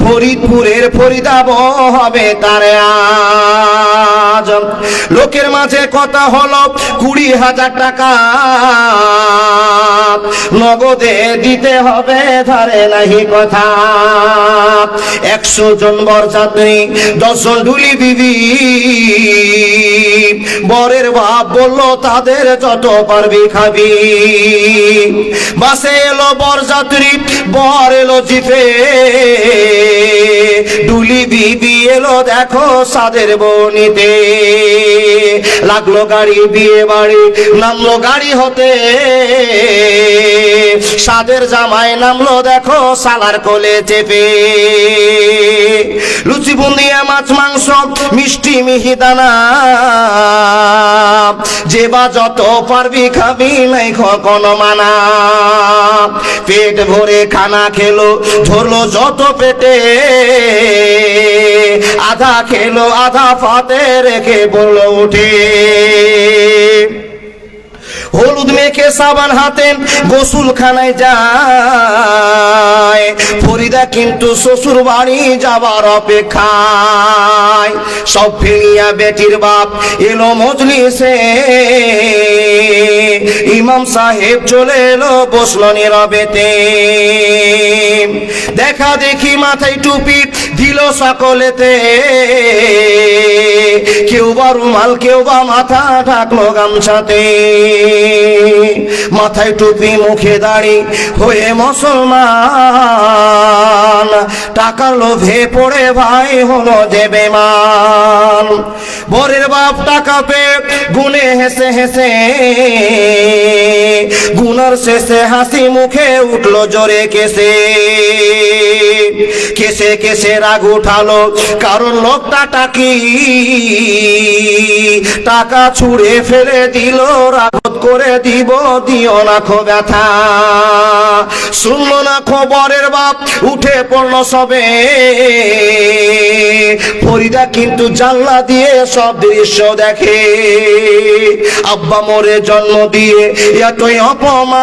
ফরিদপুরের ফরিদাব হবে তার আজ লোকের মাঝে কথা হলো কুড়ি হাজার টাকা। নগদে দিতে হবে, ধারে নাহি কথা। একশো জন বরযাত্রী দশজন ঢুলি বিবি। বরের বাপ বলল, তাদের যত পারবি খাবি। বাসে এলো বরযাত্রী বর এলো জিপে। ডুলি বিবি এলো, দেখো সাদের বনিতে। লাগল গাড়ি বিয়ে বাড়ি, নামলো গাড়ি হতে। সাদের জামাই নামলো দেখো, সালার কোলে চেপে। লুচি বুন্দিয়া, মাছ, মাংস, মিষ্টি মিহিদানা যে বা যত পারবি খাবি নাই কোনো মানা। পেট ভরে খানা খেলো, ধরলো যত পেটে। আধা খেলো আধা ফাতে রেখে বলল উঠে হলুদ মেখে সাবান হাতে গোসুল খানায় যায়। ফরিদা কিন্তু শ্বশুর বাড়ি যাবার অপেক্ষায়। সব ফেলিয়া বেটির বাপ এলো মজলিসে। ইমাম সাহেব চলে এলো বসল নীরবেতে। দেখা দেখি মাথায় টুপি দিল সকলেতে। কেউ বা রুমাল, কেউ বা মাথা ঢাকলো গামছাতে। মাথায় টুপি মুখে দাড়ি হয়ে মুসলমান। টাকার লোভে পড়ে ভাই হলো যে বেমান বরের বাপ টাকা পে গুনে হেসে হেসে। গুনার শেষে হাসি মুখে উঠল জোরে কেসে। কেসে কেসে রাগ উঠালো, কারণ লোকটা টাকি। টাকা ছুড়ে ফেলে দিল, রাগত করে দিব, দিও না খো ব্যথা। শুনলো না খবরের বাপ, উঠে পড়ল সবে। ফরিদা কিন্তু জানলা দিয়ে সব দৃশ্য দেখে। আব্বা মোরে জন্ম দিয়ে এতই অপমান।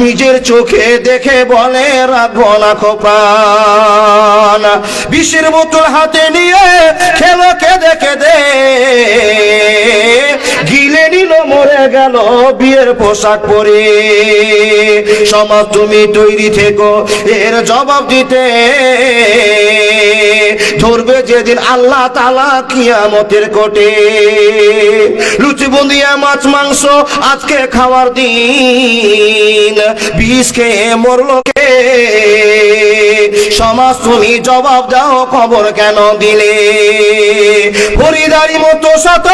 নিজের চোখে দেখে বলে, রাখব না খোপান। বিষের বোতল হাতে নিয়ে খেলো কেঁদে কেঁদে। গিলে নিল, মরে গেল বিয়ের পোশাক পরে। সমাজ তুমি তৈরি থেকো এর জবাব দিতে। ধরবে যেদিন আল্লাহ তালা কিয়ামতের কোটে। লুচি বুন্দিয়া মাছ, মাংস আজকে খাওয়ার দিন। বিষ খেয়ে মরলো কে? সমাজ, তুমি জবাব দাও, খবর কেন দিলে? পরিদারি মতো শত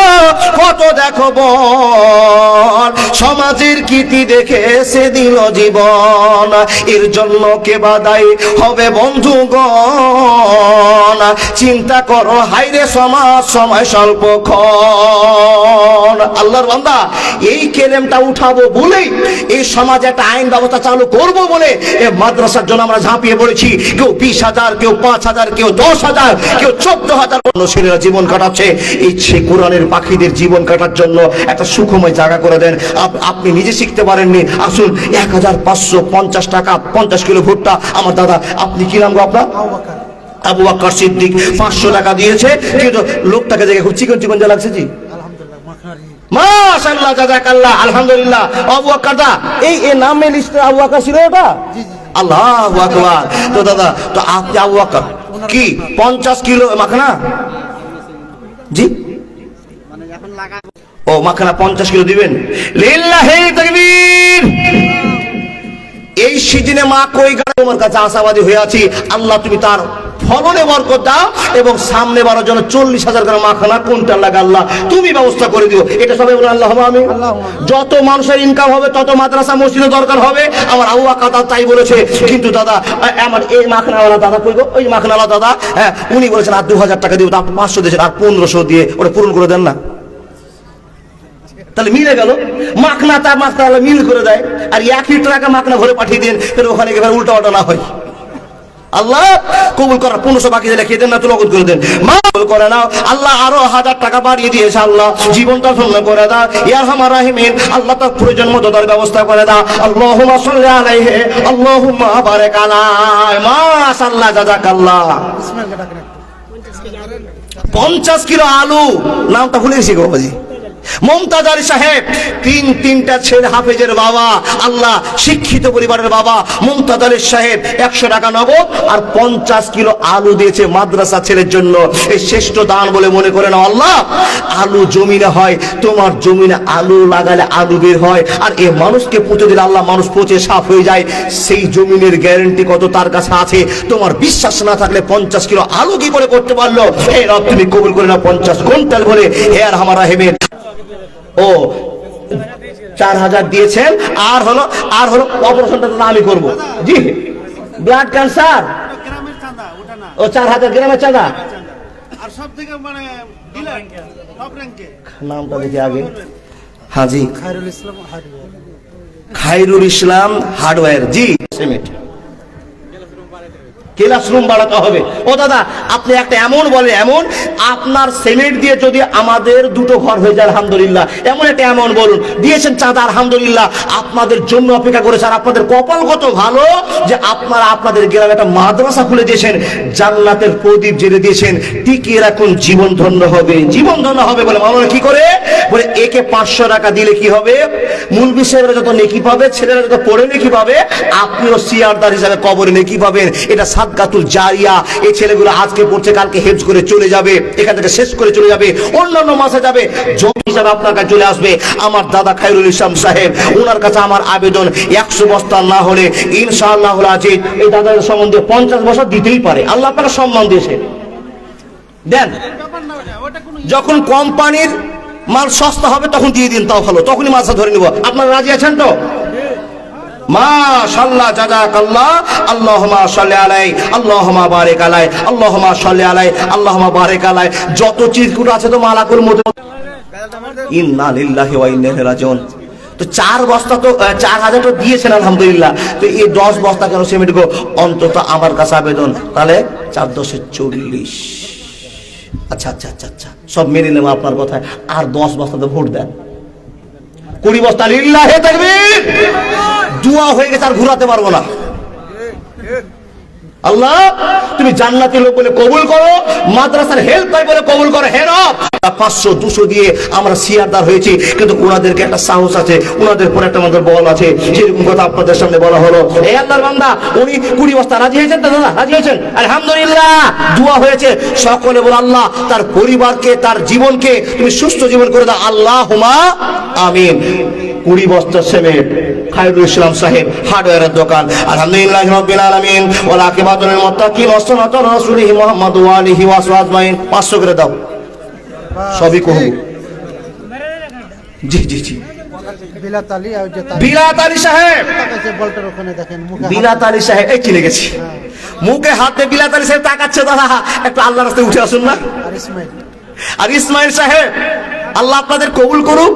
কত দেখো বল সমাজের কীর্তি দেখে সে দিল জীবন। এর জন্য কে বাদাই হবে বন্ধু বন্ধুগণ? চিন্তা করো হাইরে সমাজ, সময় স্বল্পক্ষণ আল্লাহর বান্দা, এই কেলেমটা উঠাবো বলেই এই সমাজে একটা আইন ব্যবস্থা চালু করব বলে এ মাদ্রাসার জন্য আমরা ঝাঁপিয়ে পড়েছি। কেউ বিশ হাজার কেউ পাঁচ হাজার কেউ দশ হাজার কেউ চোদ্দ হাজার মানুষেরা জীবন কাটাচ্ছে। ইচ্ছে কোরআনের পাখিদের জীবন কাটার জন্য একটা সুখময় জায়গা করে দেন। আপ- আপনি নিজে শিখতে পারেননি। আসুন এক হাজার পাঁচশো পঞ্চাশ টাকা পঞ্চাশ কিলো ভুট্টা। আমার দাদা আপনি কি নাম গো আপনার? আবু বাক্কর সিদ্দিক পাঁচশো টাকা দিয়েছে। কিন্তু লোকটাকে দেখে খুব চিকন চিকন যা লাগছে জি। মাশাআল্লাহ জাযাকাল্লাহ আলহামদুলিল্লাহ। আবু বকর দা এই এই নামে লিস্টে আবু বকর ছিল ওটা আল্লাহু তো দাদা, তো আপনি আবু কি 50 কিলো জি? ও, মাখানা 50 কিলো দিবেন? এই সিজনে মা কই গাড়ি তোমার কাছে আশাবাদী হয়ে আছি। আল্লাহ, তুমি তার ফলনে বরকত দাও এবং সামনে বারোর জন্য চল্লিশ হাজার গ্রাম মাখানা কোনটা লাগে আল্লাহ তুমি ব্যবস্থা করে দিও। এটা সবাই বলে আল্লাহ আমি যত মানুষের ইনকাম হবে তত মাদ্রাসা মসজিদের দরকার হবে। আমার আবু কাতা তাই বলেছে কিন্তু দাদা আমার এই মাখনাওয়ালা দাদা কইব ওই মাখনাওয়ালা দাদা হ্যাঁ উনি বলেছেন আর দু হাজার টাকা দিব তা আপনি পাঁচশো দিয়েছেন আর পনেরোশো দিয়ে ওটা পূরণ করে দেন না। তাহলে মিলে গেল। মাখনা তার মাখনা মিল করে দেয় আর একই টাকা মাখনা ঘরে পাঠিয়ে দেন ফের ওখানে গিয়ে ফের উল্টা পাল্টা না হয়। আল্লাহ, কবুল করার পনেরোশো বাকি দিলে খেয়ে দেন, না তো নগদ করে দেন। মা, কবুল করে নাও। আল্লাহ আরও হাজার টাকা বাড়িয়ে দিয়েছে আল্লাহ। জীবনটা ধন্য করে দাও। ইয়ার হামার রাহিমিন, আল্লাহ তার প্রয়োজন মতো তার ব্যবস্থা করে দাও। আল্লাহুম্মা সাল্লি আলাইহি, আল্লাহুম্মা বারিক আলাই মাশাআল্লাহ, জাযাকাল্লাহ। পঞ্চাশ কিলো আলু। নামটা ভুলে গেছি গো, বাবাজি। মমতাজ আলী সাহেব, তিন তিনটা ছেলে হাফেজের বাবা, আল্লাহ শিক্ষিত পরিবারের বাবা। মমতাজ আলী সাহেব, একশো টাকা নগদ আর পঞ্চাশ কিলো আলু দিয়েছে মাদ্রাসা ছেলের জন্য। এই শ্রেষ্ঠ দান বলে মনে করে না আল্লাহ। আলু জমিনে হয়, তোমার জমিনে আলু লাগালে আলু বের হয়। আর এ মানুষকে পুঁতে দিলে আল্লাহ মানুষ পচে সাফ হয়ে যায়। সেই জমিনের গ্যারেন্টি কত তার কাছে আছে? তোমার বিশ্বাস না থাকলে পঞ্চাশ কিলো আলু কি করে করতে পারল? হে রব, তুমি কবুল করে না পঞ্চাশ কুইন্টাল করে হে আর হামারা হেমের ও চার হাজার দিয়েছেন আর হলো আর হলো অপারেশনটা তো আমি করব। জি ব্লাড ক্যান্সার ও চার হাজার গ্রামের চাঁদা? আর সব থেকে মানে নামটা দেখি আগে। হাজি। খায়রুল ইসলাম হার্ডওয়্যার। খাইরুল ইসলাম হার্ডওয়্যার। জি সিমেন্ট ক্লাসরুম বাড়াতে হবে। ও দাদা, আপনি একটা এমন বলে এমন, আপনার সিমেন্ট দিয়ে যদি আমাদের দুটো ঘর হয়ে যায়, আলহামদুলিল্লাহ। এমন একটা এমন বলুন, দিয়েছেন চাঁদা, আলহামদুলিল্লাহ। আপনাদের জন্য অপেক্ষা করেছে আর আপনাদের কপাল কত ভালো যে আপনারা আপনাদের গ্রামে একটা মাদ্রাসা খুলে দিয়েছেন, জান্নাতের প্রদীপ জেলে দিয়েছেন, টিকিয়ে রাখুন, জীবন ধন্য হবে। জীবন ধন্য হবে বলে মানুষ কি করে? বলে, একে পাঁচশো টাকা দিলে কি হবে? মূল বিষয়েরা যত নেকি পাবে, ছেলেরা যত পড়ে নেকি পাবে, আপনিও সিয়ারদার হিসাবে কবরে নেকি পাবেন। এটা সাদকাতুল জারিয়া, এই ছেলেগুলো আজকে পড়ছে, কালকে হেজ করে চলে যাবে, এখান থেকে শেষ করে চলে যাবে, অন্যান্য মাসে যাবে। জমি হিসাবে আপনার কাছে চলে আসবে। আমার দাদা খায়রুল ইসলাম সাহেব ওনার কাছে আমার আবেদন, একশো বস্তা না হলে, ইনশাআল্লাহ আজিজ, এই দাদার সম্বন্ধে পঞ্চাশ বছর দিতেই পারে। আল্লাহ আপনাকে সম্মান দিয়েছে। দেন, যখন কোম্পানির মাল সস্তা হবে, তখন দিয়ে দিন, তাও ভালো। তখনই মাছটা ধরে নিব। আপনারা রাজি আছেন তো? মাশাল্লাহ আলাই যত আছে তো ইন্না তো চার বস্তা তো চার হাজার তো দিয়েছেন, আলহামদুলিল্লাহ। তো এই দশ বস্তা কেন সিমেন্ট গো? অন্তত আমার কাছে আবেদন। তাহলে চার দশে চল্লিশ। আচ্ছা আচ্ছা আচ্ছা আচ্ছা। সব মেনে নেব আপনার কথায়। আর দশ বস্তাতে ভোট দেন। কুড়ি বস্তা লিল্লাহে তাকবীর। দুয়া হয়ে গেছে, আর ঘুরাতে পারব না। আল্লাহ, তুমি জান্নাতি লোক বলে কবুল করো, মাদ্রাসার হেল্প পাই বলে কবুল করো। হে পাঁচশো, দুশো দিয়ে আমরা সিয়ারদার হয়েছি, কিন্তু ওনাদেরকে একটা সাহস আছে, ওনাদের পরে একটা আমাদের বল আছে। যেরকম কথা আপনাদের সামনে বলা হলো। এই আল্লাহর বান্দা, উনি কুড়ি বস্তা রাজি হয়েছেন তো দাদা? রাজি হয়েছেন? আলহামদুলিল্লাহ, দোয়া হয়েছে। সকলে বলে, আল্লাহ, তার পরিবারকে, তার জীবনকে তুমি সুস্থ জীবন করে দাও। আল্লাহ হুমা আমিন। কুড়ি বস্তা সিমেন্ট খায়রুল ইসলাম সাহেব হার্ডওয়্যারের দোকান। আলহামদুলিল্লাহ রাব্বিল আলামিন। ওয়াল আকিবাতুল লিল মুত্তাকিন ওয়া আলা রাসূলিহি মুহাম্মদ ওয়া আলিহি ওয়া সাহবিহি আজমাইন। 500 করে দাও। সবই কহু জি জি জি। বিলাত আলী আর যে বিলাত আলী সাহেব! কাছে বলটার ওখানে দেখেন মুখে বিলাত আলী সাহেব এই গেছি। মুখে হাতে বিলাত আলী সাহেব তাকাচ্ছে দাদা একটু রাস্তায় উঠে আসুন না। আর ইসমাইল। আর ইসমাইল সাহেব! আল্লাহ আপনাদের কবুল করুক,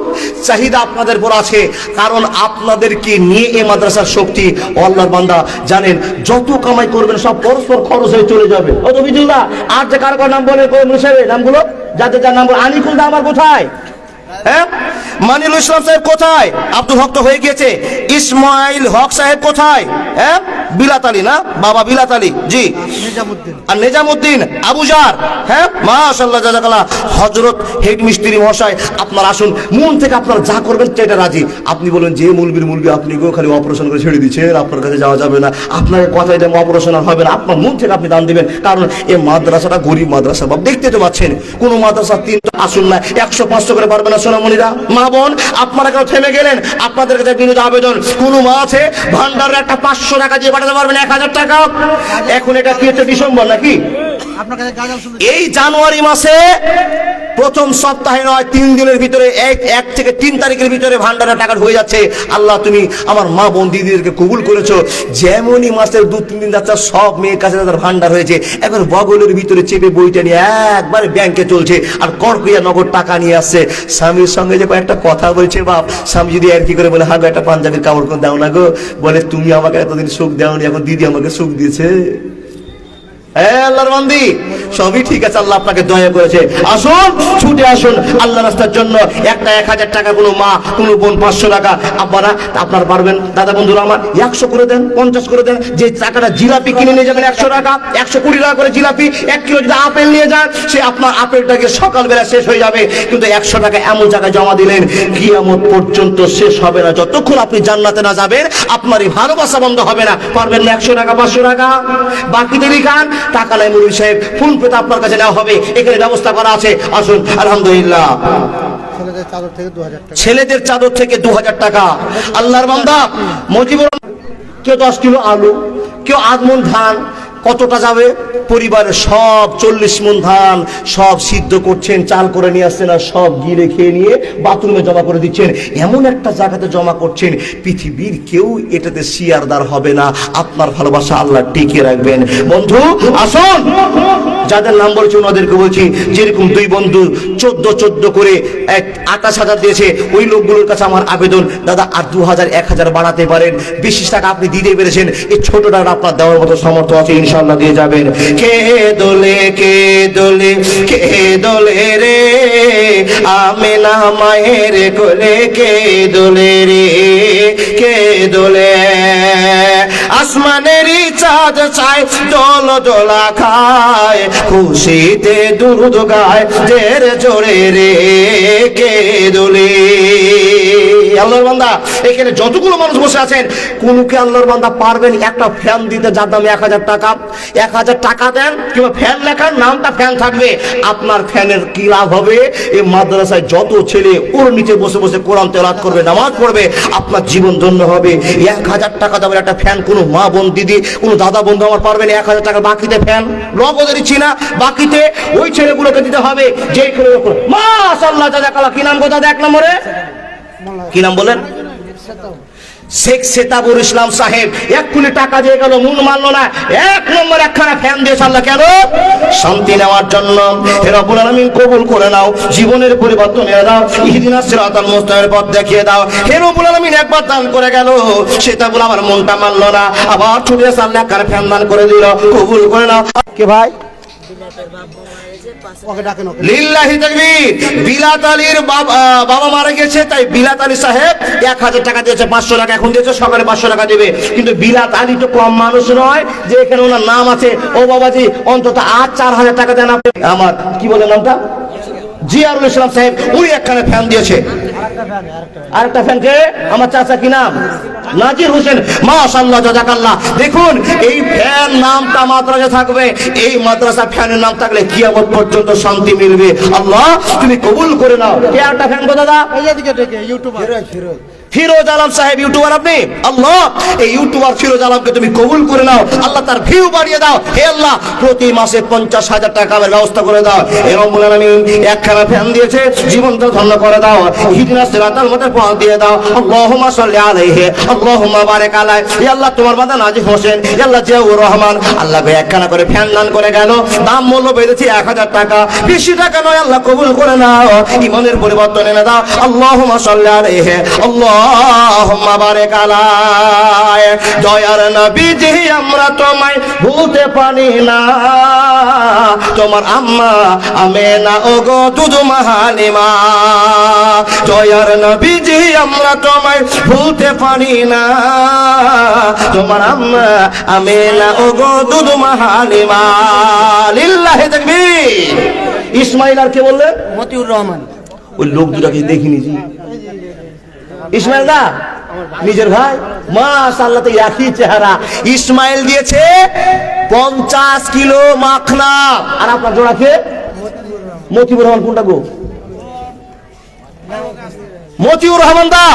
চাহিদা আপনাদের পর আছে, কারণ আপনাদেরকে নিয়ে এ মাদ্রাসার শক্তি আল্লাহর বান্দা জানেন, যত কামাই করবেন সব পরস্পর খরচ হয়ে চলে যাবে। আর যে কারও নাম বলে নামগুলো? যাদের যার নাম বলে, আনিকুল দা আমার কোথায়? হ্যাঁ? মানিল ইসলাম সাহেব কোথায়? আব্দুল হক তো হয়ে গিয়েছে। ইসমাইল হক সাহেব কোথায়? হ্যাঁ? বিলাত আলী না? বাবা বিলাত আলী। জি। আর নিজামুদ্দিন? আবুজার হ্যাঁ? মাশাল্লাহ জাজাকাল্লাহ। হজরত হেড মিস্ত্রি মহাশয় আপনার আসুন। মন থেকে আপনার যা করবেন সেটা রাজি। আপনি বলেন যে মুলবির মুলবি আপনি গো খালি অপারেশন করে ছেড়ে দিচ্ছেন আপনার কাছে যাওয়া যাবে না। আপনার কথা এটা অপারেশন আর হবে না। আপনার মন থেকে আপনি দান দিবেন। কারণ এই মাদ্রাসাটা গরিব মাদ্রাসা বাপ। দেখতে তো পাচ্ছেন কোন মাদ্রাসা তিন আসুন না একশো পাঁচশো করে পারবে না সোনামণিরা মা বোন আপনারা কেউ থেমে গেলেন? আপনাদের কাছে বিনোদ আবেদন। কোনো মা আছে? ভান্ডারের একটা পাঁচশো টাকা দিয়ে পাঠাতে পারবেন এক হাজার টাকা? এখন এটা কি হচ্ছে ডিসেম্বর নাকি? এই জানুয়ারি মাসে প্রথম সপ্তাহে নয়, তিন দিনের ভিতরে এক এক থেকে তিন তারিখের ভিতরে ভান্ডারের টাকা হয়ে যাচ্ছে। আল্লাহ, তুমি আমার মা বোন দিদিদেরকে কবুল করেছ। যেমনই মাসের দু, তিন দিন যাচ্ছে, সব মেয়ের কাছে তাদের ভান্ডার হয়েছে। এখন বগলের ভিতরে চেপে বইটা নিয়ে একবারে ব্যাংকে চলছে আর কড়কুইয়া নগদ টাকা নিয়ে আসছে। স্বামীর সঙ্গে যে কয়েকটা কথা বলছে, বাপ, স্বামী যদি আর কি করে বলে, হাগো, একটা পাঞ্জাবির কাপড় দাও না গো। বলে, তুমি আমাকে এতদিন সুখ দাওনি, এখন দিদি আমাকে সুখ দিয়েছে। আল্লাহর বান্দি, সবই ঠিক আছে, আল্লাহ আপনাকে দয়া করেছে। আসুন, ছুটে আসুন আল্লাহ রাস্তার জন্য একটা এক হাজার টাকা কোনো মা, কোনো বোন পাঁচশো টাকা। আপনারা আপনার পারবেন। দাদা বন্ধুরা আমার, একশো করে দেন, পঞ্চাশ করে দেন। যে টাকাটা জিলাপি কিনে নিয়ে যাবেন একশো টাকা, একশো কুড়ি টাকা করে জিলাপি, এক কিলো যদি আপেল নিয়ে যান, সে আপনার আপেলটাকে সকালবেলা শেষ হয়ে যাবে। কিন্তু একশো টাকা এমন জায়গায় জমা দিলেন, কিয়ামত পর্যন্ত শেষ হবে না। যতক্ষণ আপনি জান্নাতে না যাবেন আপনার এই ভালোবাসা বন্ধ হবে না। পারবেন না একশো টাকা, পাঁচশো টাকা। বাকি দেরি খান টাকা নাই মুরুল সাহেব ফোন পেতে আপনার কাছে নেওয়া হবে এখানে ব্যবস্থা করা আছে আসুন আলহামদুলিল্লাহ। ছেলেদের চাদর থেকে দু হাজার টাকা। ছেলেদের চাদর থেকে দু হাজার টাকা। আল্লাহর বান্দা মজিবুর কেউ দশ কিলো আলু কেউ আধমন ধান কতটা যাবে? পরিবারের সব চল্লিশ মন ধান সব সিদ্ধ করছেন, চাল করে নিয়ে আসছেন আর সব গিলে খেয়ে নিয়ে বাথরুমে জমা করে দিচ্ছেন। এমন একটা জায়গাতে জমা করছেন, পৃথিবীর কেউ এটাতে শিয়ারদার হবে না। আপনার ভালোবাসা আল্লাহ টিকে রাখবেন। বন্ধু, আসুন। যাদের নাম বলেছে ওনাদেরকে বলছি, যেরকম দুই বন্ধু চোদ্দ চোদ্দ করে এক আঠাশ হাজার দিয়েছে, ওই লোকগুলোর কাছে আমার আবেদন, দাদা, আর দু হাজার, এক হাজার বাড়াতে পারেন। বেশি টাকা আপনি দিতে পেরেছেন। এই ছোট টাকা আপনার দেওয়ার মতো সামর্থ্য আছে ইনশাল্লাহ দিয়ে যাবেন। কে দোলে কে দোলে কে দোলে রে? আমি না মায়ের কোলে কে দোলে রে? কে দোলে? আসমানেরই চাঁদ চায়, দোল দোলা খায় খুশিতে দুরুদ গায়, জের রে কে দোলে। আল্লাহর বান্দা, এখানে যতগুলো মানুষ বসে আছেন, কোনকে আল্লাহর বান্দা পারবেন একটা ফ্যান দিতে যার দাম এক হাজার টাকা? এক হাজার টাকা দেন, কিংবা ফ্যান লেখার নামটা ফ্যান থাকবে। আপনার ফ্যানের কি লাভ হবে? এই মাদ্রাসায় যত ছেলে ওর নিচে বসে বসে কোরআন তেলাত করবে, নামাজ পড়বে, আপনার জীবন ধন্য হবে। এক হাজার টাকা দামের একটা ফ্যান কোনো মা বোন দিদি, কোনো দাদা বন্ধু আমার পারবেন এক হাজার টাকা বাকিতে ফ্যান। নগদে দিচ্ছি না। বাকিতে ওই ছেলেগুলোকে দিতে হবে যে দাদা কালা কি নাম কথা এক নম্বরে? কি নাম বলেন? শেখ সেতাবুর ইসলাম সাহেব টাকা দিয়ে গেল, মন মানলো না। এক নম্বর একখানা ফ্যান দিয়ে কেন? শান্তি নেওয়ার জন্য। কবুল করে নাও, জীবনের পরিবর্তন এনে দাও ইহদিনাস সিরাতাল মুস্তাকিমের পথ দেখিয়ে দাও। হে একবার দান করে গেল, সেতাবুল আমার মনটা মানলো না। আবার ছুটে এসে একখানা ফ্যান দান করে দিল, কবুল করে নাও। কে ভাই? লিল্লাহি তাকবীর। বিলাত আলীর বাবা বাবা মারা গেছে তাই বিলাত আলী সাহেব এক হাজার টাকা দিয়েছে পাঁচশো টাকা এখন দিয়েছে সকালে পাঁচশো টাকা দেবে। কিন্তু বিলাত আলী তো কম মানুষ নয় যে এখানে ওনার নাম আছে ও বাবাজি অন্তত আট চার হাজার টাকা দেন আমার কি বলে নামটা? জিয়ারুল ইসলাম সাহেব উনি একখানে ফ্যান দিয়েছে। আরেকটা ফ্যান কে? আমার চাচা কি নাম? নাজির হোসেন। মাশাল্লাহ জাযাকাল্লাহ দেখুন এই ফ্যান নামটা মাদ্রাসা থাকবে। এই মাদ্রাসা ফ্যানের নাম থাকলে কিয়ামত পর্যন্ত শান্তি মিলবে। আল্লাহ তুমি কবুল করে নাও। কে আরেকটা ফ্যান গো দাদা? এই দিকে দেখে ইউটিউবার। ফিরোজ আলম সাহেব ইউটিউবার আপনি? আল্লাহ, এই ইউটিউবার ফিরোজ আলমকে তুমি কবুল করে নাও, আল্লাহ তার ভিউ বাড়িয়ে দাও। হে আল্লাহ, প্রতি মাসে পঞ্চাশ হাজার টাকা ব্যবস্থা করে দাও। এবং বলেন আমি একখানা ফ্যান দিয়েছে জীবনটা ধন্য করে দাও। পথ দিয়ে দাও। হে আল্লাহ, তোমার বান্দা নাজিব হোসেন, হে আল্লাহ রহমান। আল্লাহ একখানা করে ফ্যান দান করে গেল। দাম মূল্য বেঁধেছি এক হাজার টাকা। বেশি টাকা নয়, আল্লাহ কবুল করে নাও। ইমানের পরিবর্তন এনে দাও। আল্লাহুম্মা সাল্লি আলাইহি আলাই দয়ার নবীজি আমরা তোমায় ভুলতে পারি না। তোমার আম্মা আমেনা ওগো দুদু মাহালিমা। দয়ার নবীজি আমরা তোমায় ভুলতে পারি না। তোমার আম্মা আমেনা ওগো দুদু মাহালিমা। লিল্লাহি তাকবীর। ইসমাইল আর কে বললেন? মতিউর রহমান। ওই লোক দুটাকে দেখিনি জি। ইসমাইল দা নিজের ভাই? মাশাআল্লাহ তো একই চেহারা। ইসমাইল দিয়েছে পঞ্চাশ কিলো মাখনা। আর আপনার জোড়া খেয়ে মতিবুর রহমান কোনটা গো? মতিউর রহমান দা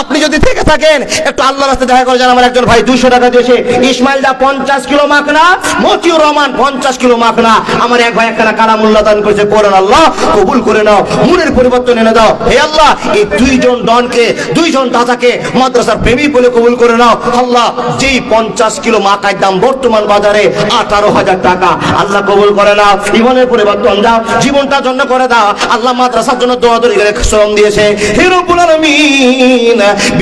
আপনি যদি থেকে থাকেন, একটু আল্লাহ রাস্তায় দেখা করে যান আমার একজন ভাই দুশো টাকা দিয়েছে। ইসমাইল দা পঞ্চাশ কিলো মাখনা, মতিউর রহমান পঞ্চাশ কিলো মাখনা। আমার এক ভাই একখানা কালামুল্লাহ দান করেছে করেন আল্লাহ, কবুল করে নাও, মনের পরিবর্তন এনে দাও। হে আল্লাহ, এই দুইজন ডনকে, দুইজন দাদাকে মাদ্রাসার প্রেমী বলে কবুল করে নাও। আল্লাহ, যেই পঞ্চাশ কিলো মাকার দাম বর্তমান বাজারে আঠারো হাজার টাকা। আল্লাহ কবুল করে নাও। জীবনের পরিবর্তন দাও। জীবনটার জন্য করে দাও। আল্লাহ মাদ্রাসার জন্য দোয়া দরি করে শ্রম দিয়েছে। হিরো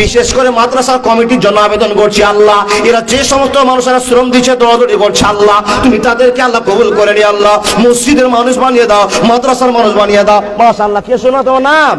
বিশেষ করে মাদ্রাসার কমিটির জন্য আবেদন করছি, আল্লাহ। এরা যে সমস্ত মানুষেরা শ্রম দিচ্ছে দৌড়াদৌড়ি করছে, আল্লাহ। তুমি তাদেরকে আল্লাহ কবুল করে নি আল্লাহ। মসজিদের মানুষ বানিয়ে দাও, মাদ্রাসার মানুষ বানিয়ে দাও। আল্লাহ কে শোনা তোমার নাম।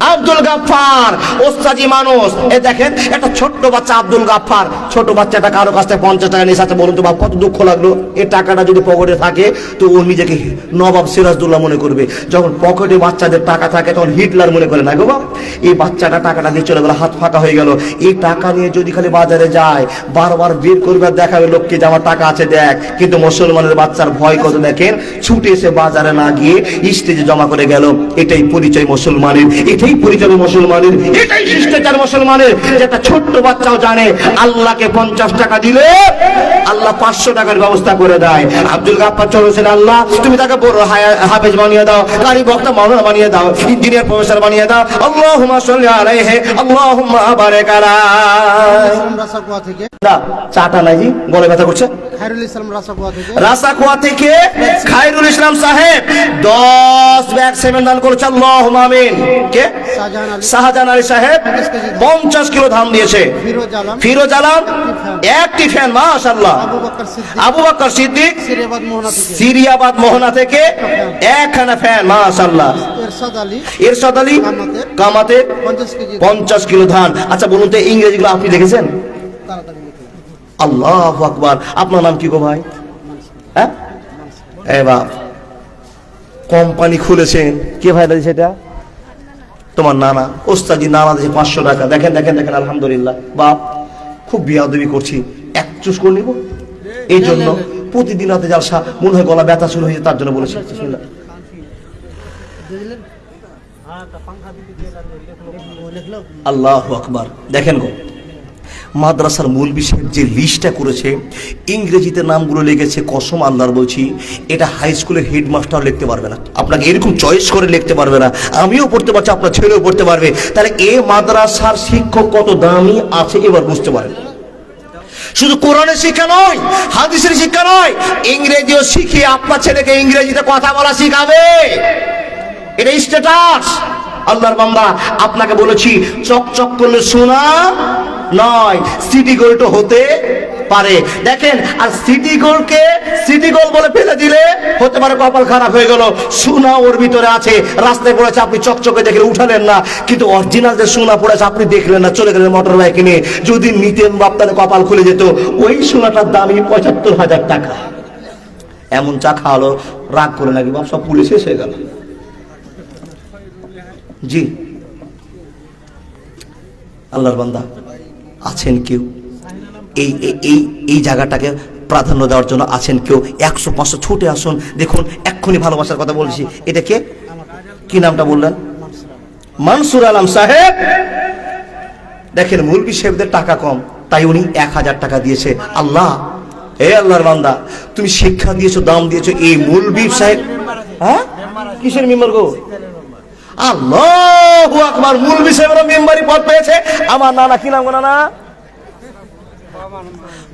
আব্দুল গাফফার। ওস্তাজি মানুষ। এ দেখেন, একটা ছোট্ট বাচ্চা আব্দুল গাফফার। ছোট বাচ্চাটা কারও কাছ থেকে পঞ্চাশ টাকা নিয়ে আছে বলুন তো বাপ কত দুঃখ লাগল? এই টাকাটা যদি পকেটে থাকে, তো ও নিজেকে নবাব সিরাজদুল্লাহ মনে করবে। যখন পকেটে বাচ্চাদের টাকা থাকে, তখন হিটলার মনে করে, না গো বাপ, এই বাচ্চাটা টাকাটা দিয়ে চলে গেল, হাত ফাঁকা হয়ে গেল। এই টাকা নিয়ে যদি খালি বাজারে যায়, বারবার বের করবে দেখাবে লোককে যে আমার টাকা আছে, দেখ। কিন্তু মুসলমানের বাচ্চার ভয় কত দেখেন? ছুটে এসে বাজারে না গিয়ে স্টেজে জমা করে গেল। এটাই পরিচয় মুসলমানের। এটাই পরিচয় মুসলমানের এটাই শিষ্টাচার মুসলমানের যে একটা ছোট্ট বাচ্চাও জানে আল্লাহকে পঞ্চাশ টাকা দিলে আল্লাহ পাঁচশো টাকার ব্যবস্থা করে দেয়। আব্দুল গাফার চলেছেন আল্লাহ তুমি তাকে বড় হাফেজ বানিয়ে দাও কারি বক্তা মাওলানা বানিয়ে দাও ইঞ্জিনিয়ার প্রফেসর বানিয়ে দাও আল্লাহুম্মা সাল্লি আলাইহি আল্লাহুম্মা বারিক আলাইহি ইসলাম রাসাকুয়া থেকে। চাটা নাই জি গলে ব্যথা করছে। খায়রুল ইসলাম রাসাকুয়া থেকে। রাসাকুয়া থেকে খায়রুল ইসলাম সাহেব দশ ব্যাগ সেভেন দান করেছে আল্লাহ আমিন। কে? শাহজাহান আলী। সাহেব পঞ্চাশ কিলো ধান দিয়েছে। ফিরোজ আলম। একটি ফ্যান মাশাল্লাহ আবু বকর সিদ্দিক। সিরিয়াবাদ মোহনা থেকে। একখানা ফ্যান মাশাল্লাহ এরশাদ আলী। কামাতে। পঞ্চাশ কিলো ধান। আচ্ছা বলুন তো ইংরেজিগুলো আপনি দেখেছেন। আল্লাহ আকবার। আপনার নাম কি গো ভাই? হ্যাঁ? এ বাপ। কোম্পানি খুলেছেন। কে ভাই সেটা? তোমার নানা ওস্তাজি নানা দেশে পাঁচশো টাকা। দেখেন দেখেন দেখেন আলহামদুলিল্লাহ। বাপ খুব বিয়াদবি করছি। এক চুস করে নিব? এই জন্য প্রতিদিন রাতে জালসা মনে হয় গলা ব্যথা শুরু হয়েছে তার জন্য বলেছি। আল্লাহ আকবার। দেখেন গো মাদ্রাসার মূল বিষয় যে লিস্টটা করেছে, ইংরেজিতে নামগুলো লিখেছে কসম আল্লাহর বলছি, এটা হাই স্কুলের হেডমাস্টার লিখতে পারবে না। আপনাকে এরকম চয়েস করে লিখতে পারবে না। আমিও পড়তে পারছি, আপনার ছেলেও পড়তে পারবে। তাহলে এ মাদ্রাসার শিক্ষক কত দামি আছে এবার বুঝতে পারেন। শুধু কোরআনের শিক্ষা নয়, হাদিসের শিক্ষা নয়, ইংরেজিও শিখিয়ে আপনার ছেলেকে ইংরেজিতে কথা বলা শিখাবে। এটা স্ট্যাটাস আল্লাহর বান্দা, আপনাকে বলেছি, চকচক করলে শোনা নয়। সিটি গোল্ড হতে পারে। দেখেন, আর সিটি গোলকে সিটি গোল বলে ফেলে দিলে হতে পারে কপাল খারাপ হয়ে গেল। সোনা ওর ভিতরে আছে। রাস্তায় পড়েছে, আপনি চকচকে দেখে উঠালেন না। কিন্তু অরিজিনাল যে সোনা পড়েছে, আপনি দেখলেন না। চলে গেলেন মোটর বাইকে নিয়ে। যদি নিতেন বা আপনার কপাল খুলে যেত। ওই সোনাটার দামই পঁচাত্তর হাজার টাকা। এমন চা খাওয়ালো, রাগ করে নাকি বাপ, সব পুলিশ হয়ে গেল। জি। আল্লাহর বান্দা। আছেন কেউ? এই, এই- এই জায়গাটাকে প্রাধান্য দেওয়ার জন্য আছেন কেউ? একশো, পাঁচশো ছুটে আসুন। দেখুন, এক্ষুনি ভালোবাসার কথা বলছি। এটা কে? কি নামটা বললেন? মানসুর আলম সাহেব। দেখেন মুলবি সাহেবদের টাকা কম, তাই উনি এক হাজার টাকা দিয়েছে। আল্লাহ, এ আল্লাহর বান্দা, তুমি শিক্ষা দিয়েছ, দাম দিয়েছ, এই মুলবি সাহেব হ্যাঁ? কিসের মেম্বার গো? আল্লাহ আকবার। মুলবি সাহেবরা মেম্বারি পদ পেয়েছে। আমার নানা, কি নাম নানা?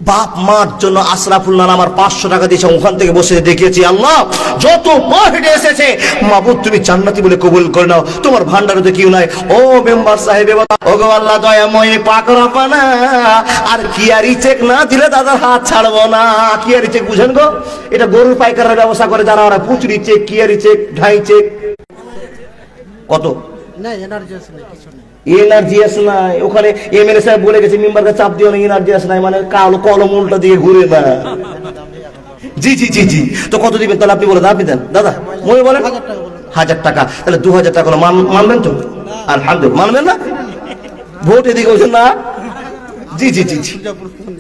বাপ মার জন্য আশরাফুল নানা আমার পাঁচশো টাকা দিয়েছে ওখান থেকে বসে দেখেছি আল্লাহ, যত পা হেঁটে এসেছে, মাবুদ, তুমি জান্নাতি বলে কবুল করে নাও, তোমার ভান্ডারে তো কেউ নাই। ও মেম্বার সাহেব ও গো আল্লাহ দয়াময় পাক রাপানা আর কিয়ারি চেক না দিলে দাদার হাত ছাড়বো না কিয়ারি চেক বুঝেন গো? এটা গরুর পাইকারের ব্যবস্থা করে যারা, ওরা পুচুরি চেক কিয়ারি চেক, ঢাই চেক কত? নেই ওখানে এমএলএ সাহেব বলে গেছে মেম্বারকে চাপ দিও না এনার্জি আছে নাই। মানে কালো কলম উল্টা দিয়ে ঘুরে না জি জি জি জি। তো কত দিবেন? তাহলে আপনি দেন। দাদা মনে বলেন? হাজার টাকা তাহলে দু হাজার টাকা মান- মানবেন তো? আলহামদুলিল্লাহ। মানবেন না? ভোট এদিকে বলছেন না? জি জি জি জি।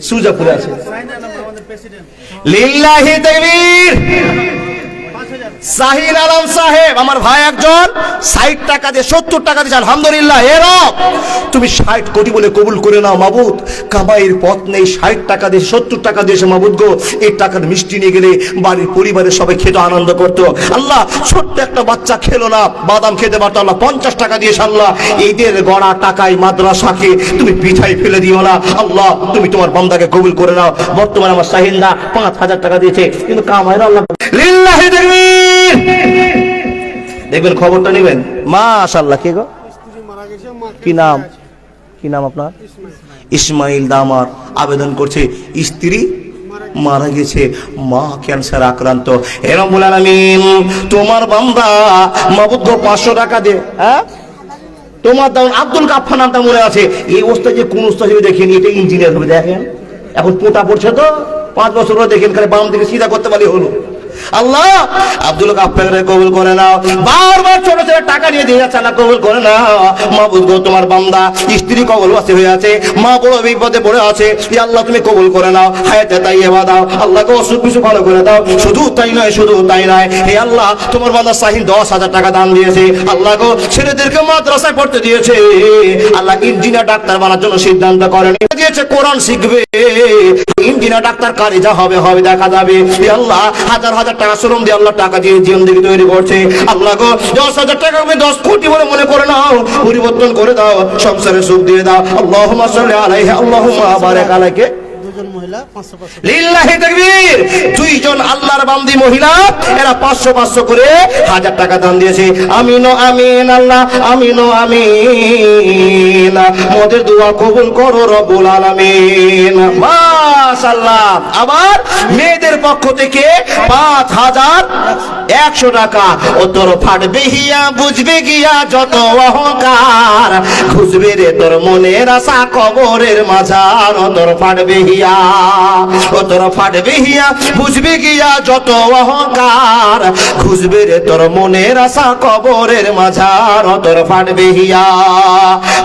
সুজাপুরে আছে। লিল্লাহি তাকবীর! শাহিন আলম সাহেব, আমার ভাই একজন, ষাট টাকা দিয়ে সত্তর টাকা দিয়েছে আলহামদুলিল্লাহ এরব তুমি ষাট কোটি বলে কবুল করে নাও, মাবুদ। কামাইয়ের পথ নেই, ষাট টাকা দিয়ে, সত্তর টাকা দিয়েছে মাবুদ গো, এই টাকার মিষ্টি নিয়ে গেলে বাড়ির পরিবারের সবাই খেতে আনন্দ করতো। আল্লাহ, ছোট্ট একটা বাচ্চা খেলো না, বাদাম খেতে পারতো, আল্লাহ পঞ্চাশ টাকা দিয়েছে আল্লাহ এদের গড়া টাকায় মাদ্রাসাকে তুমি পিঠাই ফেলে দিও না। আল্লাহ, তুমি তোমার বান্দাকে কবুল করে নাও। বর্তমানে আমার শাহিন্দা পাঁচ হাজার টাকা দিয়েছে, কিন্তু কামাইয়ের আল্লাহ লিল্লাহি তাকবীর দেখবেন খবরটা নেবেন। মাশাআল্লাহ কে গো? গেছে কি নাম? কি নাম আপনার? ইসমাইল দামার আবেদন করছে। স্ত্রী মারা গেছে মা ক্যান্সার আক্রান্ত। এরম আলামিন তোমার বান্দা মাবুদ্ধ পাঁচশো টাকা দে হ্যাঁ? তোমার দাম আব্দুল কাফা নামটা মনে আছে। এই অবস্থা যে কোন অবস্থা হিসেবে দেখিনি এটা ইঞ্জিনিয়ার হবে দেখেন। এখন পোটা পড়ছে তো পাঁচ বছর দেখেন খালি বাম থেকে সিধা করতে পারলে হলো। আল্লাহ, আব্দুল কাফারে কবুল করে নাও। বারবার ছোট ছোট টাকা নিয়ে দিয়ে যাচ্ছে আল্লাহ কবুল করে নাও। মা বুঝব তোমার বান্দা, স্ত্রী কবল বাসে হয়ে আছে, মা বড় বিপদে পড়ে আছে। আল্লাহ, তুমি কবুল করে নাও। হায়াতে তাই এবার দাও। আল্লাহকে অসুখ বিসুখ ভালো করে দাও। শুধু তাই নয়, শুধু তাই নয়। হে আল্লাহ, তোমার বান্দা সাহিন দশ হাজার টাকা দান দিয়েছে। আল্লাহ গো, ছেলেদেরকে মাদ্রাসায় পড়তে দিয়েছে। আল্লাহ ইঞ্জিনিয়ার ডাক্তার বানার জন্য সিদ্ধান্ত করেন। দিয়েছে, কোরআন শিখবে। ইঞ্জিনিয়ার ডাক্তার কারে যা হবে হবে, দেখা যাবে। আল্লাহ, হাজার হাজার টাকা শ্রম দিয়ে আল্লাহ টাকা দিয়ে জীবন দিকে তৈরি করছে। আল্লাহ গো, দশ হাজার টাকা আমি দশ কোটি বলে মনে করে নাও। পরিবর্তন করে দাও, সংসারে সুখ দিয়ে দাও। আল্লাহ আলাইহি আল্লাহ এক আলাইকে দুজন মহিলা পাঁচশো পাঁচশো লিল্লাহি তাকবীর। দুইজন আল্লাহর বান্দি মহিলা, এরা 500 500 করে হাজার আবার মেয়েদের পক্ষ থেকে 5000 100 টাকা। ও তোর ফাটবে হিয়া বুঝবে গিয়া যত অহংকার। খুঁজবে রে তোর মনের আশা, কবরের মাঝার। তোর ফাটবে হিয়া। ও তোর ফাটবে হিয়া, বুঝবে গিয়া যত অহংকার। খুঁজবে রে তোর মনের আশা কবরের মাঝার। ও তোর ফাটবে হিয়া।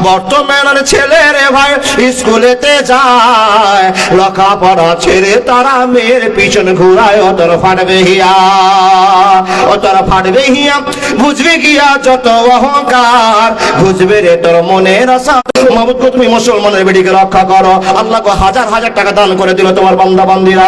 বর্তমানের ছেলে রে ভাই, স্কুলেতে যায়। লেখাপড়া ছেড়ে তারা মেয়ের পিছন ঘুরায়, ও তোর ফাটবে হিয়া। ফাটবে হিয়া বুঝবে গিয়া যত অহংকার। বুঝবে রে তোর মনের আশা। মাহবুদ গো, তুমি মুসলমানের বেটিকে রক্ষা করো। আল্লাহ গো হাজার হাজার টাকা দান করে দিল তোমার বান্দা বান্দিরা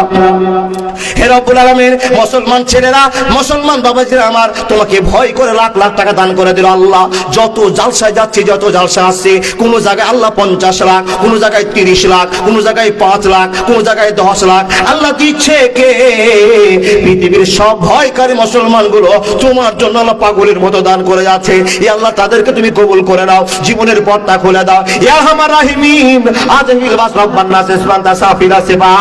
হে রব্বুল আলামিন মুসলমান ছেলেরা মুসলমান বাবাজিরা আমার তোমাকে ভয় করে লাখ লাখ টাকা দান করে দিল আল্লাহ। যত জালসায় যাচ্ছে যত জালসা আসছে কোন জায়গায় আল্লাহ পঞ্চাশ লাখ কোন জায়গায় তিরিশ লাখ কোন জায়গায় পাঁচ লাখ কোন জায়গায় দশ লাখ। আল্লাহ দিচ্ছে কে? পৃথিবীর সব ভয়কারী মুসলমানগুলো তোমার জন্য আল্লাহ পাগলের মতো দান করে যাচ্ছে। এ আল্লাহ, তাদেরকে তুমি কবুল করে নাও, জীবনের পথটা খুলে দাও। ইয়া হামার রাহিমিন আজহিল বাস রব্বান নাস ইসমান্তা সাফিরা সেবা।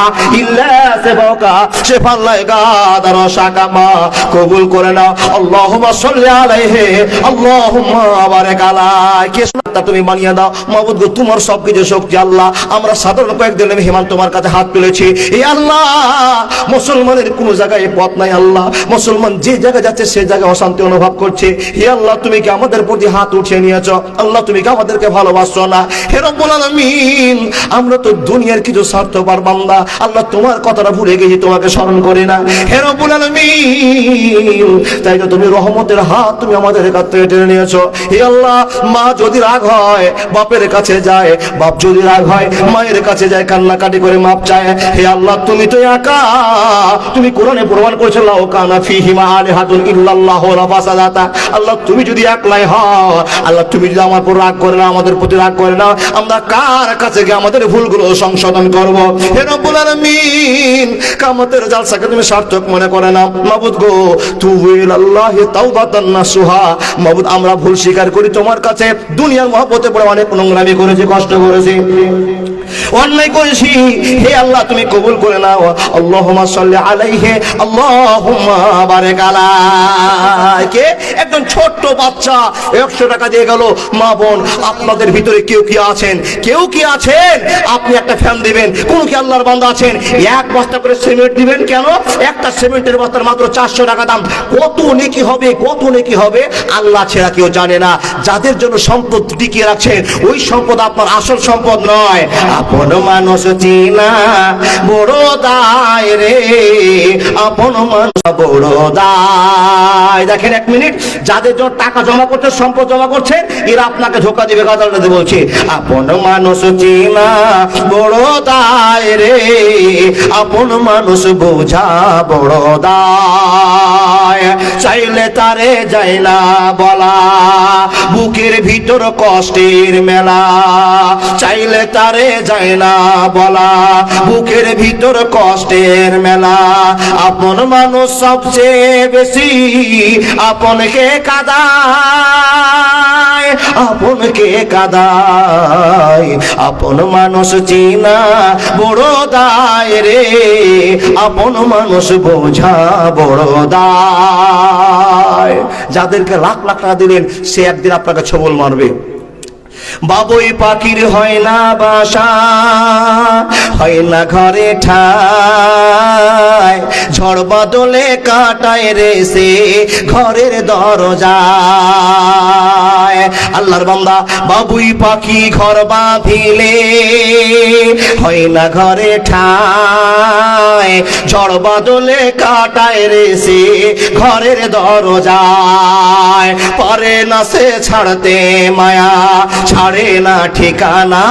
ইল্লা সেবাকা শেফাল্লাই গাদার শাকামা। কবুল করে নাও। আল্লাহুম্মা সাল্লি আলাইহি, আল্লাহুম্মা বারিক আলাইহি সুন্নাতটা তুমি বানিয়ে দাও। মাবুদ গো, তোমার সবকিছু শক্তি আল্লাহ। আমরা সাধারণ কয়েকদিন মেহমান তোমার কাছে হাত তুলেছি। এই আল্লাহ, মুসলমানের কোন জায়গায় পথ নাই আল্লাহ। মুসলমান যে জায়গায় যাচ্ছে, সে জায়গায় অশান্তি অনুভব করছে। হে আল্লাহ, তুমি কি আমাদের প্রতি হাত উঠিয়ে নিয়েছ? আল্লাহ, তুমি কি আমাদেরকে ভালোবাসছো না? হে রব্বুল আলামিন, আমরা তো দুনিয়ার কিছু স্বার্থপর বান্দা। আল্লাহ, তোমার কথাটা ভুলে গেছি, তোমাকে স্মরণ করি না। হে রব্বুল আলামিন, তাই তো তুমি রহমতের হাত তুমি আমাদের কাছ থেকে টেনে নিয়েছো। হে আল্লাহ, মা যদি রাগ হয়, বাপের কাছে যায়, বাপ যদি রাগ হয়, মায়ের কাছে যায়, কান্নাকাটি করে মাপ চায়, হে আল্লাহ, তুমি তো একা। তুমি কোরআনে প্রমাণ করেছ লাও কানা ফিহিমা আলিহাতুন ইল্লাল্লাহু রাফাসাদাতা আল্লাহ, তুমি যদি একলাই হও, আল্লাহ, তুমি যদি আমার উপর রাগ করে না, আমাদের প্রতি রাগ করে না, আমরা কার কাছে গিয়ে আমাদের ভুলগুলো সংশোধন করব? হে রব্বুল আলামিন, কামতের জালসাকে তুমি সার্থক মনে করে না মাবুদ গো তুবু ইলাল্লাহি তাওবাতান নাসুহা। মাবুদ, আমরা ভুল স্বীকার করি তোমার কাছে। দুনিয়ার মহব্বতে পড়ে অনেক নোংরামি করেছে কষ্ট করেছি। অন্যায় করেছি। হে আল্লাহ, তুমি কবুল করে নাও। আল্লাহুম্মা সাল্লি আলাইহি, আল্লাহুম্মা বারিক আলাইহি একজন ছোট্ট বাচ্চা 100 টাকা দিয়ে গেল, মা বোন, আপনাদের ভিতরে কেউ কি আছেন? কেউ কি আছেন? আপনি একটা ফ্যান দিবেন। কোন কি আল্লাহর বান্দা আছেন? এক বস্তা করে সিমেন্ট দিবেন কেন? একটা সিমেন্টের বস্তার মাত্র 400 টাকা দাম। কত নেকি হবে, কত নেকি হবে? আল্লাহ ছাড়া কেউ জানে না। যাদের জন্য সম্পদ টিকিয়ে রাখছেন, ওই সম্পদ আপনার আসল সম্পদ নয়। আপন মানুষ চিনা, বড় দায় রে। আপন মানুষ বড় দায়। দেখেন এক মিনিট, যাদের জন্য টাকা জমা করছে, সম্পদ জমা করছে, এরা আপনাকে ধোকা দিবে গাদালটাতে বলছে। আপন মানুষ চিনা, বড় দায় রে। আপন মানুষ বোঝা বড় দায়। চাইলে তারে যায় না বলা, বুকের ভিতর কষ্টের মেলা। চাইলে তারে যায় যায় না বলা। বুকের ভিতর কষ্টের মেলা। আপন মানুষ সবচেয়ে বেশি আপনকে কাদায়। আপনকে কাদায়। আপন মানুষ চিনা বড় দায় রে। আপন মানুষ বোঝা বড় দায়। যাদেরকে লাখ লাখ টাকা দিলেন, সে একদিন আপনাকে ছবল মারবে। বাবুই পাখির হয় না বাসা হয় না ঘরে ঠায় ঝড় বদলে কাটায় রে সে ঘরের দরজায়। আল্লাহর বান্দা, বাবুই পাখি ঘর বাঁধিলে, হয় না ঘরে ঠায় ঝড় বদলে কাটায় রে সে ঘরের দরজায়। পারে না সে ছাড়তে মায়া, ছাড়ে না ঠিকানা।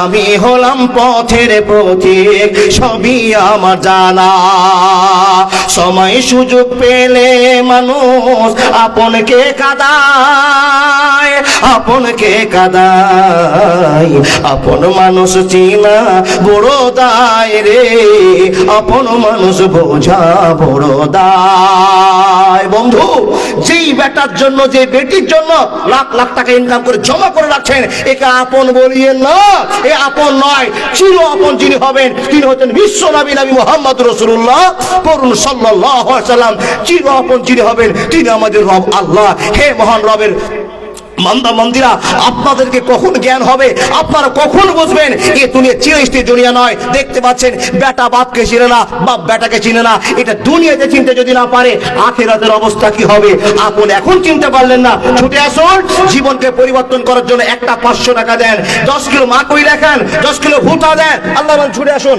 আমি হলাম পথের পথিক সবই আমার জানা। সময় সুযোগ পেলে মানুষ আপনকে কাদায় আপনকে কাদায়। আপন মানুষ চিনা বড় দায় রে, আপন মানুষ বোঝা বড় দায়। বন্ধু, যেই বেটার জন্য, যে বেটির জন্য লাখ লাখ টাকা ইনকাম করে জমা করে রাখছেন, একে আপন বলিয়ে না, এ আপন নয়, চির আপন যিনি হবেন, তিনি হচ্ছেন বিশ্ব নবী নবী মোহাম্মদ রসুল্লাহ করুন সাল্লাম চির আপন যিনি হবেন, তিনি আমাদের রব আল্লাহ। হে মহান রবের মন্দা মন্দিরা, আপনাদেরকে কখন জ্ঞান হবে? আপনারা কখন বুঝবেন? এ দুনিয়া চিরস্থায়ী দুনিয়া নয়। দেখতে পাচ্ছেন, বেটা বাপকে চিনে না, বাপ বেটাকে চিনে না। এটা দুনিয়াতে চিনতে যদি না পারে, আখেরাতের অবস্থা কি হবে? আপন এখন চিনতে পারলেন না। ছুটে আসুন, জীবনকে পরিবর্তন করার জন্য একটা পাঁচশো টাকা দেন। দশ কিলো মাকই দেখান, দশ কিলো ভুটা দেন। আল্লাহ ছুটে আসুন।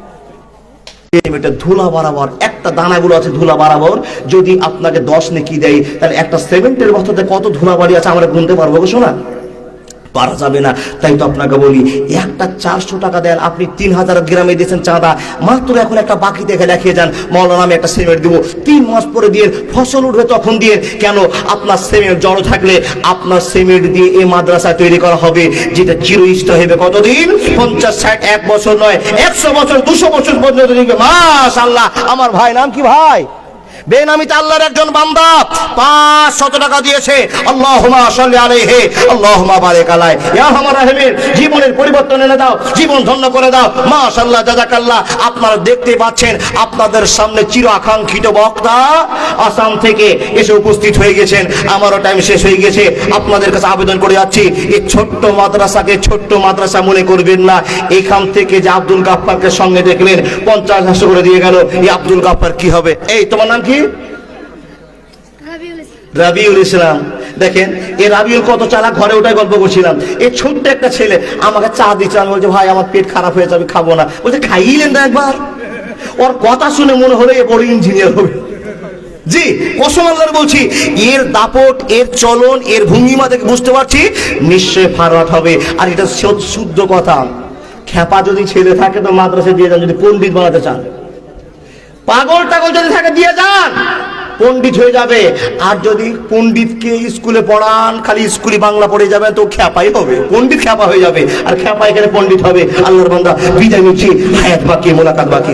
এটা ধুলা বাড়াবার, একটা দানাগুলো আছে ধুলা বাড়াবার। যদি আপনাকে দশ নেকি দেয়, তাহলে একটা সেভেন্টের বস্তাতে কত ধুলা বাড়ি আছে আমরা গুনতে পারব শোনা পারা যাবে না। তাই তো আপনাকে বলি, একটা চারশো টাকা দেন, আপনি তিন হাজার গ্রামে দিয়েছেন চাঁদা। মাত্র এখন একটা বাকি দেখে দেখিয়ে যান, মৌলানা আমি একটা সিমেন্ট দিব। তিন মাস পরে দিয়ে ফসল উঠবে তখন দিয়ে, কেন আপনার সিমেন্ট জড়ো থাকলে আপনার সিমেন্ট দিয়ে এই মাদ্রাসা তৈরি করা হবে, যেটা চিরস্থায়ী হবে কতদিন? পঞ্চাশ, ষাট, এক বছর নয়, একশো বছর, দুশো বছর পর্যন্ত মাস আল্লাহ আমার ভাই, নাম কি ভাই? বেনামিতে আল্লাহর একজন বান্দা। পাঁচ শত টাকা দিয়েছে। আল্লাহুমা সাল্লি আলাইহি আল্লাহুমা বারিক আলাই। ইয়া আমার জীবনের পরিবর্তন এনে দাও, জীবন ধন্য করে দাও। মাশাআল্লাহ, জাযাকাল্লাহ। আপনারা দেখতে পাচ্ছেন, আপনাদের সামনে চির আকাঙ্ক্ষিত বক্তা আসাম থেকে এসে উপস্থিত হয়ে গেছেন। আমারও টাইম শেষ হয়ে গেছে। আপনাদের কাছে আবেদন করে যাচ্ছি এই ছোট্ট মাদ্রাসাকে ছোট্ট মাদ্রাসা মনে করবেন না। এখান থেকে যে আব্দুল গাফফারকে সঙ্গে দেখলেন, পঞ্চাশ হাজার করে দিয়ে গেল। এই আব্দুল গাফফার কি হবে? এই, তোমার নাম কি? রাবিউল ইসলাম। দেখেন, এই রাবিউল কত চালা ঘরে ওটাই গল্প করছিলাম। এই ছোট্ট একটা ছেলে আমাকে চা দিচ্ছে, আমি বলছি, ভাই, আমার পেট খারাপ হয়েছে, আমি খাব না। বলছে, খাইলেন না একবার? ওর কথা শুনে মনে হলো এ বড় ইঞ্জিনিয়ার হবে। জি, কসম আল্লাহর বলছি, এর দাপট, এর চলন, এর ভঙ্গিমা দেখে বুঝতে পারছি নিশ্চয় ফারওয়াট হবে। আর এটা শুদ্ধ কথা। খ্যাপা যদি ছেলে থাকে তো মাদ্রাসা দিয়ে যান, যদি পণ্ডিত বানাতে চান। পাগল টাগল যদি থাকে, দিয়ে যান। পণ্ডিত হয়ে যাবে। আর যদি পণ্ডিতকে স্কুলে পড়ান, খালি স্কুলে বাংলা পড়ে যাবে, তো খ্যাপাই হবে। পণ্ডিত খ্যাপা হয়ে যাবে। আর খ্যাপা এখানে পণ্ডিত হবে। আল্লাহর বান্দা, বিদায় নিচ্ছি। হায়াত বাকি, মোলাকাত বাকি।